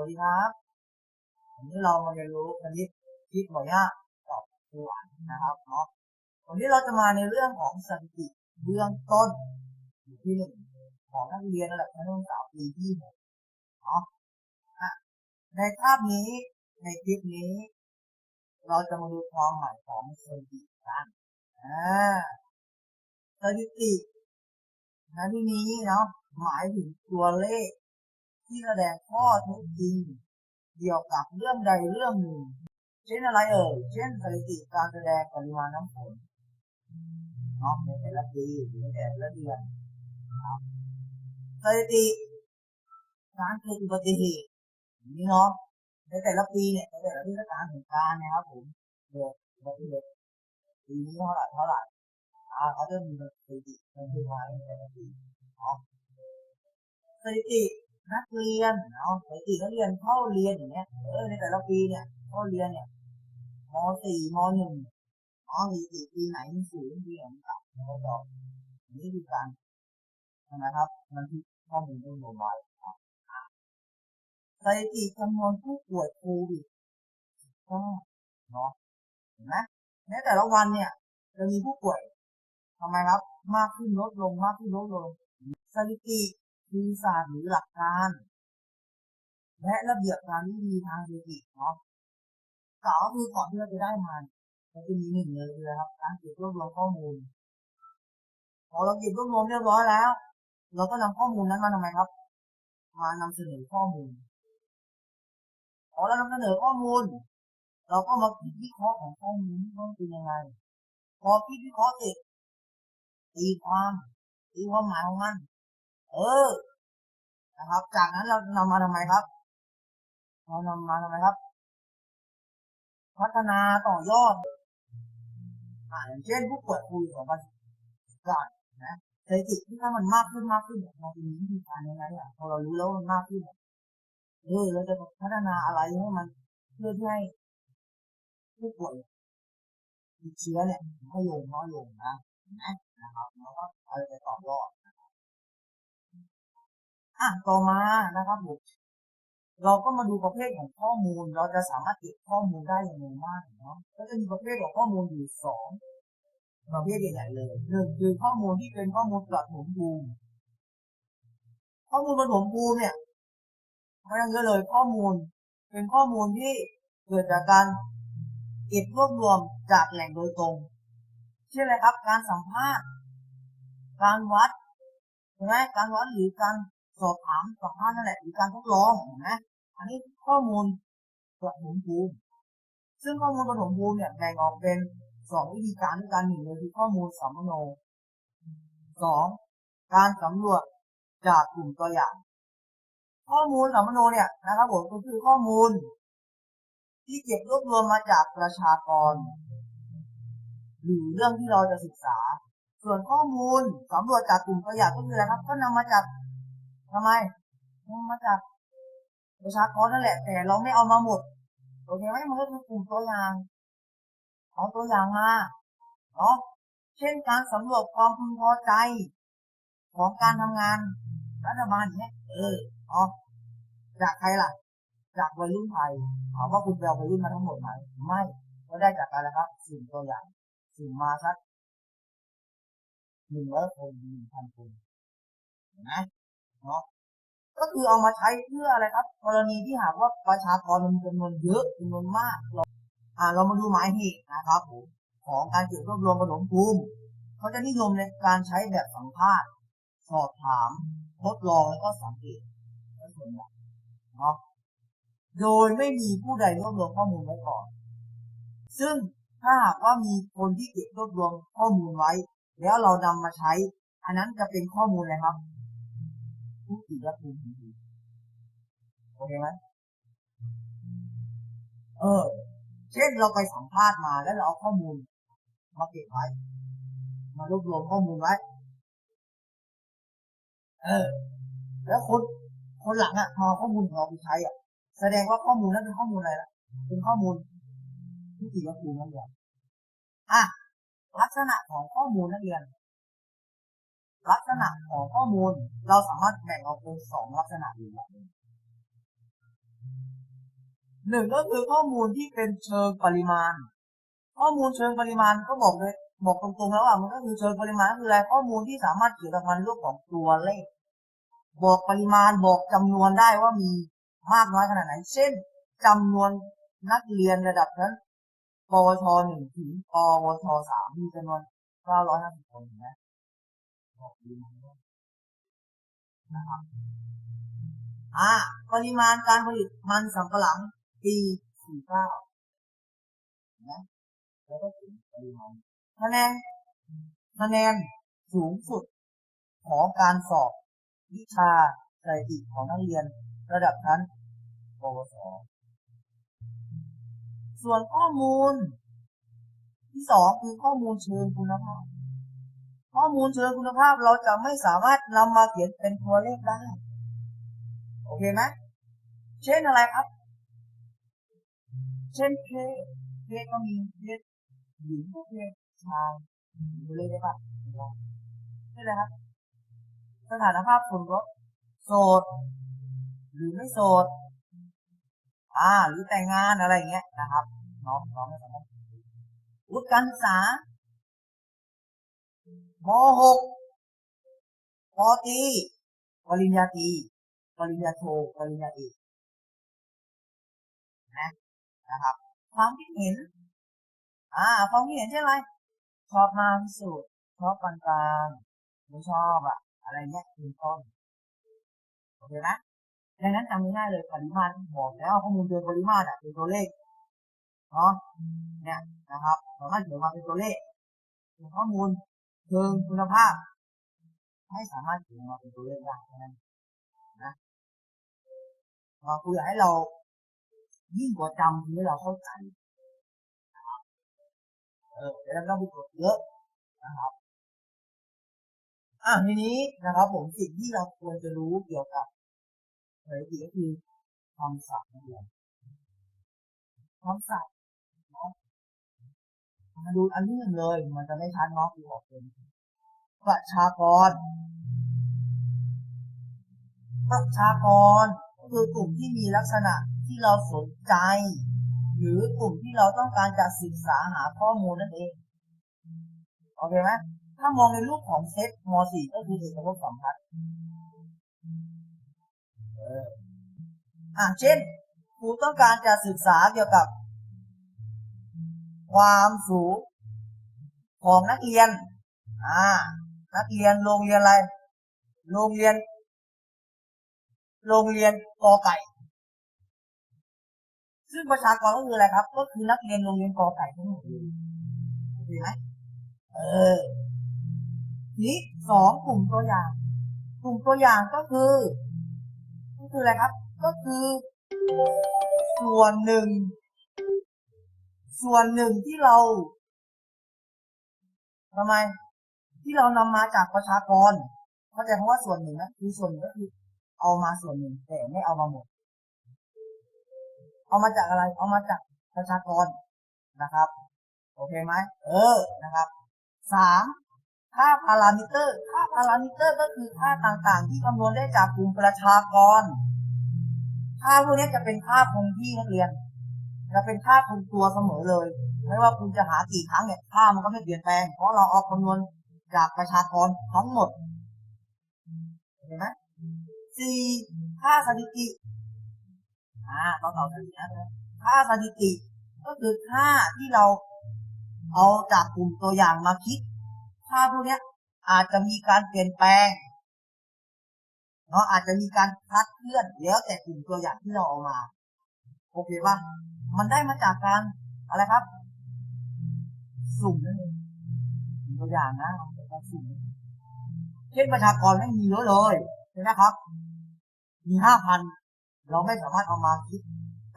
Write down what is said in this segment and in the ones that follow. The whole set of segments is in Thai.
วัสดีครับวันนี้เรามาเรียนรู้คณิตคิดหมอยากกับครูหวนนะครับเนาะวันนี้เราจะมาในเรื่องของสถิติเบื้องต้นอยู่ที่หนึ่งของนักเรียนระดับชั้นศึกษาปีที่หกเนาะอะในภาพนี้ในคลิปนี้ เราจะมาดูความหมายของสถิติกันอ่าสถิติในที่นี้เนาะหมายถึงตัวเลข ที่แสดงข้อเท็จจริงเกี่ยวกับเรื่องใดเรื่องหนึ่ง เช่นอะไรเอ่ย เช่นสถิติการแสดงปริมาณน้ำฝนเนาะในแต่ละปีหรือในแต่ละเดือนสถิติการเกิดอุบัติเหตุนี้เนาะในแต่ละปีเนี่ยในแต่ละเทศกาลแห่งการนะครับผมเกิดอุบัติเหตุปีนี้เท่าไหร่เท่าไหร่อ่าเขาจะมีสถิติบันทึกไว้ในแต่ละปีเนาะสถิติ นักเรียนเนาะสถิตินักเรียนเข้าเรียนอย่างเงี้ยเออในแต่ละปีเนี่ยเข้าเรียนเนี่ยมสี่มหนึ่งอ๋อสถิติปีไหนมันสูงปีไหนมันต่ำเราบอนี่คือการนะครับมันคือข้อมูลรวบรวมไว้ครับสถิติจำนวนผู้ป่วยโควิดก็เนาะเห็นไหมในแต่ละวันเนี่ยจะมีผู้ป่วยทำไมครับ มากขึ้นลดลงมากขึ้นลดลงสถิติ คือศาสตร์หรือหลักการ และระเบียบการวิธีทางเศรษฐกิจเนาะกล่าวคือก่อนที่เราจะได้มันมันจะมีหนึ่งเลยคืออะครับการเก็บรวบรวมข้อมูลพอเราเก็บรวบรวมเรียบร้อยแล้ว เราก็นำข้อมูลนั้นมาทำไมครับ มานำเสนอข้อมูลพอเรานำเสนอข้อมูล เราก็มาคิดวิเคราะห์ของข้อมูลที่ต้องเป็นยังไงพอคิดวิเคราะห์เสร็จตีความตีความหมายของมัน เออ นะครับ จากนั้นเรานำมาทำไมครับ เรานำมาทำไมครับ พัฒนาต่อยอดอ่าอย่างเช่นผู้ป่วยโควิดของมันก่อนะเศรษฐกิจที่ถ้ามันมากขึ้นมากขึ้นเราจะมีวิธีการยังไงอะพอเรารู้แล้วมันมากขึ้นเออเราจะพัฒนาอะไรให้มันเพื่อที่ให้ผู้ป่วยติดเชื้อเนี่ยน้อยลงน้อยลงนะนไหมนะครับแล้วก็เอาไปต่อยอด อะต่อมานะครับผมเราก็มาดูประเภทของข้อมูล เราจะสามารถเก็บข้อมูลได้อย่างไรบ้างเนาะก็จะมีประเภทของข้อมูลอยู่สองประเภทใหญ่ๆเลยหนึ่งคือข้อมูลที่เป็นข้อมูลประถมภูมิข้อมูลประถมภูมิเนี่ยไม่ต้องเยอะเลยข้อมูล เป็นข้อมูลที่เกิดจากการเก็บรวบรวมจากแหล่งโดยตรงเช่นอะไรครับ การสัมภาษณ์ การวัดใช่ไหมการวัดหรือการ สอบถามสัมภามนั่นแหละหรือการทดลองนไหมอันนี้ข้อมูลประถมภูมิซึ่งข้อมูลประถมภูมิเนี่ยแบ่งออกเป็นสองวิธีการด้วยกันหนึ่งเลยคือข้อมูลสัมมโนสองการสำรวจจากกลุ่มตัวอย่าง ข้อมูลสัมมโนเนี่ยนะครับผมก็คือข้อมูล ที่เก็บรวบรวมมาจากประชากร หรือเรื่องที่เราจะศึกษา ส่วนข้อมูลสำรวจจากกลุ่มตัวอย่างก็คืออะไรครับ ก็นำมาจาก ทำไมนมาจากประชากรนั่นแหละ แต่เราไม่เอามาหมดโอเคไหมมันก็คือกลุ่มตัวอย่างเอาตัวอย่างมาเนาะเช่นการสำรวจความพึงพอใจ ของการทำงานรัฐบาลเนี้ยเออเนาะจากใครล่ะ จากวัยรุ่นไทยถามว่าคุณไปเอาวัยรุ่นมาทั้งหมดไหมไม่ก็ได้จากอะไรครับสิ่งตัวอย่างสิ่งมาสักหนึ่งร้อยคนหนึ่งพันคนนไหม เนาะก็คือเอามาใช้เพื่ออะไรครับ กรณีที่หากว่าประชากรมันจำนวนเยอะจำนวนมากเราอ่าเรามาดูหมายเหตุนะครับผมของการเก็บรวบรวมปฐมภูมิเขาจะนิยมในการใช้แบบสัมภาษณ์สอบถามทดลองแล้วก็สังเกตเป็นส่วนใหญ่เนาะโดยไม่มีผู้ใดรวบรวมข้อมูลไว้ก่อน ซึ่งถ้าหากว่ามีคนที่เก็บรวบรวมข้อมูลไว้ แล้วเรานำมาใช้ อันนั้นจะเป็นข้อมูลอะไรครับ ผู้ติดรับภูมิทันทีโอเคไหมเออ เช่นเราไปสัมภาษณ์มาแล้วเราเอาข้อมูล มาเก็บไว้ มารวบรวมข้อมูลไว้ เออ แล้วคนคนหลังอะพอข้อมูลของเราไปใช้อะ แสดงว่าข้อมูลนั้นเป็นข้อมูลอะไรล่ะ เป็นข้อมูลผู้ติดรับภูมินั่นเองอะลักษณะของข้อมูลนักเรียน ลักษณะของข้อมูลเราสามารถแบ่งออกเป็นสองลักษณะอยู่หนึ่งก็คือข้อมูลที่เป็นเชิงปริมาณ ข้อมูลเชิงปริมาณก็บอกเลยบอกตรงๆแล้วว่ามันก็คือเชิงปริมาณคืออะไรข้อมูลที่สามารถเกี่ยวกับมันรูปของตัวเลข บอกปริมาณบอกจำนวนได้ว่ามีมากน้อยขนาดไหน เช่นจำนวนนักเรียนระดับนั้นปวชหนึ่งถึงปวชสามมีจำนวนเก้าร้อยห้าสิบคนเห็นไนะครับอ่าปริมาณการผลิตมันสำปะหลังปีสี่เก้านะแล้วก็ถึงปริมาณคะแนนคะแนนสูงสุดของการสอบวิชาสถิติของนักเรียนระดับชั้นปวส ส่วนข้อมูล ที่สองคือข้อมูลเชิงคุณภาพ ข้อมูลเชิงคุณภาพเราจะไม่สามารถนำมาเขียนเป็นตัวเลขได้ โอเคไหมเช่นอะไรครับ เช่นเพศเพศก็มีเพศหญิงเพศชายดูเลขได้ปะใช่เลยครับ สถานภาพสมรสโสด หรือไม่โสด อ่า หรือแต่งงานอะไรอย่างเงี้ยนะครับ น้องน้องไม่สามารถวุฒิการศึกษา มหกปตีปริญญาตรีปริญญาโทปริญญาเอกนะนะครับ ความคิดเห็น อ่า ความคิดเห็นใช่ไหมชอบมากที่สุดชอบปานกลางไม่ชอบอะอะไรเงี้ยเป็นต้นโอเคไหมดังนั้นจำง่ายเลยปริมาตรบอกแล้วข้อมูลโดยปริมาตรอะเป็นตัวเลขเนาะเนี่ยนะครับสามารถเขียนมาเป็นตัวเลขเป็นข้อมูล เชิงคุณภาพ ไม่สามารถเขียนมาเป็นตัวเลขได้ฉะนั้นนะเราคุยให้เรา ยิ่งกว่าจำคือเราเข้าใจเออเดี๋ยวเราต้องไปกดเยอะนะครับอะทีนี้นะครับ ผมสิ่งที่เราควรจะรู้เกี่ยวกับสถิติก็คือคำศัพท์นั่นเองคำศัพท์ มาดูอันที่หนึ่งเลย มันจะไม่ชัดเนาะคืออกเป็นประชากร ประชากรก็คือกลุ่มที่มีลักษณะที่เราสนใจ หรือกลุ่มที่เราต้องการจะศึกษาหาข้อมูลนั่นเองโอเคไหมถ้ามองในรูปของเซตม .4 ก็คือเอกภพสัมพัทธ์เอออ่าเช่นครูต้องการจะศึกษาเกี่ยวกับ ความสูงของนักเรียน อ่า นักเรียนโรงเรียนอะไร โรงเรียน โรงเรียนกอไก่ ซึ่งประชากรก็คืออะไรครับ ก็คือนักเรียนโรงเรียนกอไก่ทั้งหมดเลยโอเคไหมเออ นี้สองกลุ่มตัวอย่าง กลุ่มตัวอย่างก็คือ ก็คืออะไรครับ ก็คือ ส่วนหนึ่ง ส่วนหนึ่งที่เราทำไม ที่เรานำมาจากประชากรเข้าใจคำว่าส่วนหนึ่งนะคือส่วนหนึ่งก็คือเอามาส่วนหนึ่งแต่ไม่เอามาหมด เอามาจากอะไร เอามาจากประชากรนะครับ โอเคไหมเออนะครับสามค่าพารามิเตอร์ค่าพารามิเตอร์ก็คือค่าต่างๆ ที่คำนวณได้จากกลุ่มประชากร ค่าพวกนี้จะเป็นค่าคงที่นักเรียน จะเป็นค่าคงตัวเสมอเลย ไม่ว่าคุณจะหากี่ครั้งเนี่ยค่ามันก็ไม่เปลี่ยนแปลง เพราะเราเอาคำนวณจากประชากรทั้งหมด เห็นไหมสี่ค่าสถิติอ่าต้องเอาสถิตินะค่าสถิติ ก็คือค่าที่เราเอาจากกลุ่มตัวอย่างมาคิด ค่าพวกเนี้ยอาจจะมีการเปลี่ยนแปลงเนาะอาจจะมีการคลาดเคลื่อนแล้วแต่กลุ่มตัวอย่างที่เราเอามา โอเคป่ะ มันได้มาจากการอะไรครับ สุ่มนั่นเองตัวอย่างนะการสุ่มเช่นประชากรไม่มีเยอะเลยใช่ไหมครับ มีห้าพันเราไม่สามารถเอามาคิด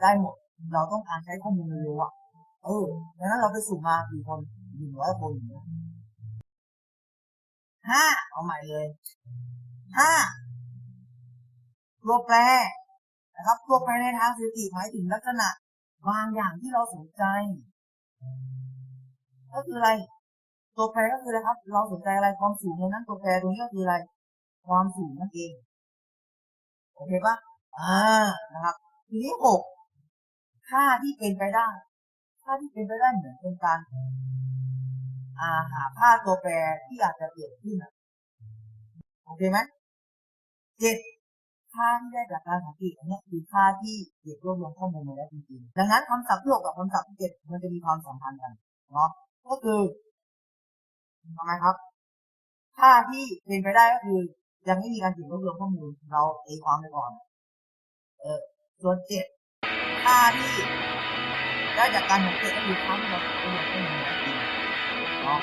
ได้หมด เราต้องการใช้ข้อมูลเร็วๆอะเออดังนั้นเราไปสุ่มมากี่คนหนึ่งร้อยคนห้าเอาใหม่เลยห้าตัวแปรนะครับ ตัวแปรในทางสถิติหมายถึงลักษณะ บางอย่างที่เราสนใจ ก็คืออะไร ตัวแปรก็คืออะไรครับ เราสนใจอะไรความสูงในนั้นตัวแปรตรงนี้ก็คืออะไร ความสูงนั่นเองโอเคปะอ่านะครับทีนี้หกค่าที่เป็นไปได้ค่าที่เป็นไปได้เหมือนเป็นการอาหาค่าตัวแปรที่อาจจะเกิดขึ้นอะโอเคไหมเจ็ด ค่าที่ได้จากการสังเกตอันนี้คือค่าที่เก็บรวบรวมข้อมูลมาแล้วจริงๆดังนั้นคำศัพท์ที่หกกับคำศัพท์ที่เจ็ดมันจะมีความสัมพันธ์กันเนาะก็คือทำไมครับ ค่าที่เป็นไปได้ก็คือ ยังไม่มีการเก็บรวบรวมข้อมูลเราตีความไปก่อน เออส่วนเจ็ดค่าที่ได้จากการสังเกตก็คือค่าที่เราเก็บรวบรวมข้อมูลมาแล้วจริงเนาะ